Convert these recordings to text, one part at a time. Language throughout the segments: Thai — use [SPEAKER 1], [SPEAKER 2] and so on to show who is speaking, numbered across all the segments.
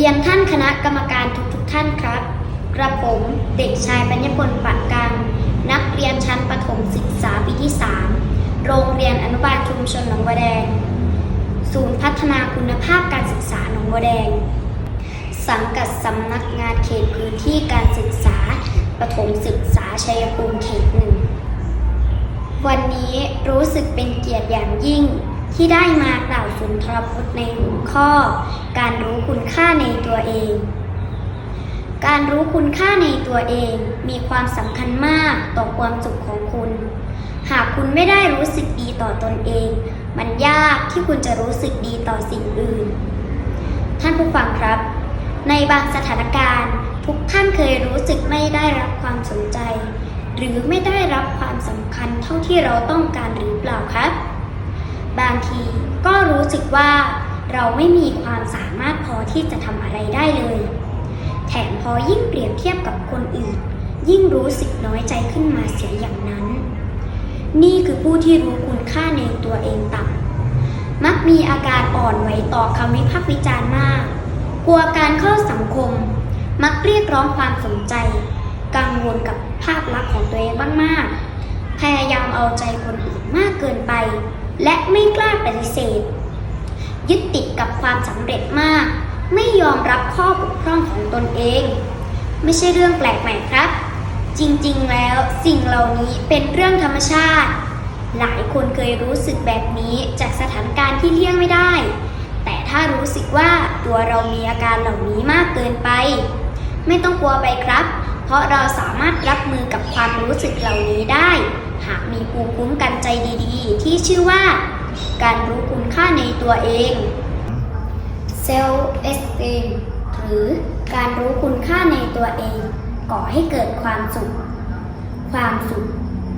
[SPEAKER 1] รียนท่านคณะกรรมการทุกๆท่านครับ กระผมเด็กชายปัญญพลปัดกังนักเรียนชั้นประถมศึกษาปีที่ 3 โรงเรียนอนุบาลชุมชนหนองบัวแดง ศูนย์พัฒนาคุณภาพการศึกษาหนองบัวแดง สังกัดสำนักงานเขตพื้นที่การศึกษาประถมศึกษาชัยภูมิเขตหนึ่ง วันนี้รู้สึกเป็นเกียรติอย่างยิ่ง ที่ได้มากล่าวสุนทรพจน์ในหัวข้อ การรู้คุณค่าในตัวเอง การรู้คุณค่าในตัวเองมีความสำคัญมากต่อความสุขของคุณ หากคุณไม่ได้รู้สึกดีต่อตนเอง มันยากที่คุณจะรู้สึกดีต่อสิ่งอื่น ท่านผู้ฟังครับ ในบางสถานการณ์ทุกท่านเคยรู้สึกไม่ได้รับความสนใจ หรือไม่ได้รับความสำคัญเท่าที่เราต้องการหรือ บางทีก็รู้สึกว่าเราไม่มีความสามารถพอที่จะทำอะไรได้เลย แถมพอยิ่งเปรียบเทียบกับคนอื่น ยิ่งรู้สึกน้อยใจขึ้นมาเสียอย่างนั้น นี่คือผู้ที่รู้คุณค่าในตัวเองต่ำมักมีอาการอ่อนไหวต่อคำวิพากษ์วิจารณ์มาก กลัวการเข้าสังคม มักเรียกร้องความสนใจ กังวลกับภาพลักษณ์ของตัวเองมากๆพยายามเอาใจคนอื่นมากเกินไป และไม่กล้าปฏิเสธ ยึดติดกับความสำเร็จมาก ไม่ยอมรับข้อบกพร่องของตนเอง ไม่ใช่เรื่องแปลกใหม่ครับ จริงๆ แล้วสิ่งเหล่านี้เป็นเรื่องธรรมชาติ หลายคนเคยรู้สึกแบบนี้จากสถานการณ์ที่เลี่ยงไม่ได้ แต่ถ้ารู้สึกว่าตัวเรามีอาการเหล่านี้มากเกินไป ไม่ต้องกลัวไปครับ เพราะเราสามารถรับมือกับความรู้สึกเหล่านี้ได้ หากมีภูมิคุ้มกันใจดีๆ ที่ชื่อว่า การรู้คุณค่าในตัวเอง Self Esteem หรือการรู้คุณค่าในตัวเอง ก่อให้เกิดความสุข ความสุข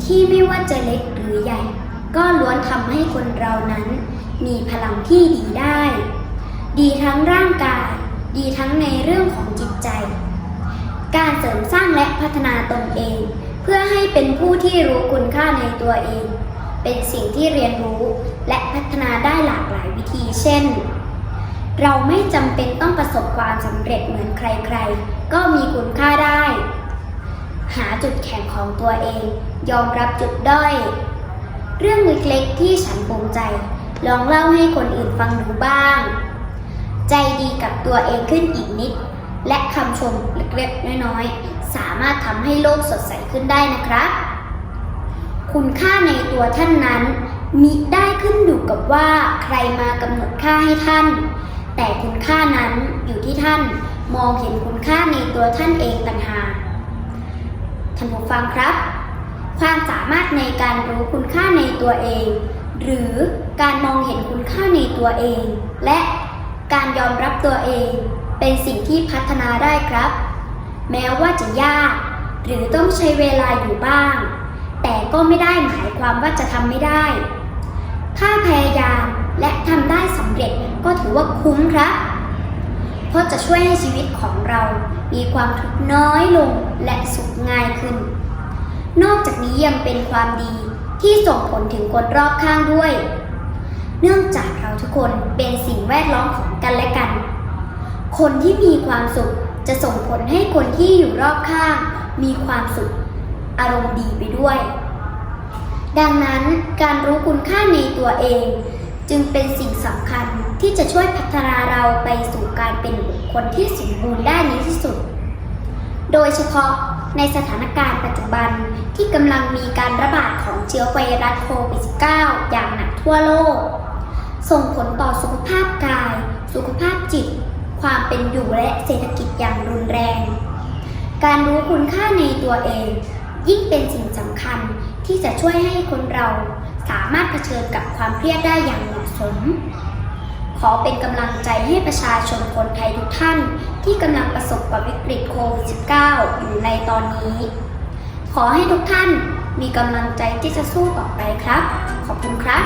[SPEAKER 1] ที่ไม่ว่าจะเล็กหรือใหญ่ ก็ล้วนทำให้คนเรานั้น มีพลังที่ดีได้ ดีทั้งร่างกาย ดีทั้งในเรื่องของจิตใจ การเสริมสร้างและพัฒนาตนเอง เพื่อให้เป็นผู้ที่รู้คุณค่าในตัวเอง เป็นสิ่งที่เรียนรู้และพัฒนาได้หลากหลายวิธี เช่น เราไม่จำเป็นต้องประสบความสำเร็จเหมือนใครๆ ก็มีคุณค่าได้ หาจุดแข็งของตัวเอง ยอมรับจุดด้อย เรื่องเล็กๆที่ฉันภูมิใจ ลองเล่าให้คนอื่นฟังดูบ้าง ใจดีกับตัวเองขึ้นอีกนิด และคำชมเล็กๆน้อยๆ สามารถทำให้โลกสดใสขึ้นได้นะครับ คุณค่าในตัวท่านนั้น มิได้ขึ้นอยู่กับว่าใครมากำหนดค่าให้ท่าน แต่คุณค่านั้นอยู่ที่ท่านมองเห็นคุณค่าในตัวท่านเองต่างหากท่านผู้ฟังครับ ความสามารถในการรู้คุณค่าในตัวเอง หรือการมองเห็นคุณค่าในตัวเอง และการยอมรับตัวเอง เป็นสิ่งที่พัฒนาได้ครับ แม้ว่าจะยาก หรือต้องใช้เวลาอยู่บ้าง แต่ก็ไม่ได้หมายความว่าจะทำไม่ได้ ถ้าพยายามและทำได้สำเร็จก็ถือว่าคุ้มครับ เพราะจะช่วยให้ชีวิตของเรา มีความทุกข์น้อยลงและสุขง่ายขึ้น นอกจากนี้ยังเป็นความดีที่ส่งผลถึงคนรอบข้างด้วย เนื่องจากเราทุกคนเป็นสิ่งแวดล้อมของกันและกัน คนที่มีความสุขจะส่งผลให้คนที่อยู่รอบข้าง มีความสุข อารมณ์ดีไปด้วย ดังนั้นการรู้คุณค่าในตัวเอง จึงเป็นสิ่งสำคัญที่จะช่วยพัฒนาเราไปสู่การเป็นบุคคลที่สมบูรณ์ได้ในที่สุด โดยเฉพาะในสถานการณ์ปัจจุบันที่กำลังมีการระบาดของเชื้อไวรัสโควิด -19 อย่างหนักทั่วโลก ส่งผลต่อสุขภาพกาย สุขภาพจิต ความเป็นอยู่และเศรษฐกิจอย่างรุนแรง การรู้คุณค่าในตัวเอง ยิ่งเป็นสิ่งสำคัญที่จะช่วยให้คนเราสามารถเผชิญกับความเครียดได้อย่างเหมาะสม ขอเป็นกำลังใจให้ประชาชนคนไทยทุกท่าน ที่กำลังประสบกับวิกฤตโควิด -19 อยู่ในตอนนี้ ขอให้ทุกท่านมีกำลังใจที่จะสู้ต่อไปครับ ขอบคุณครับ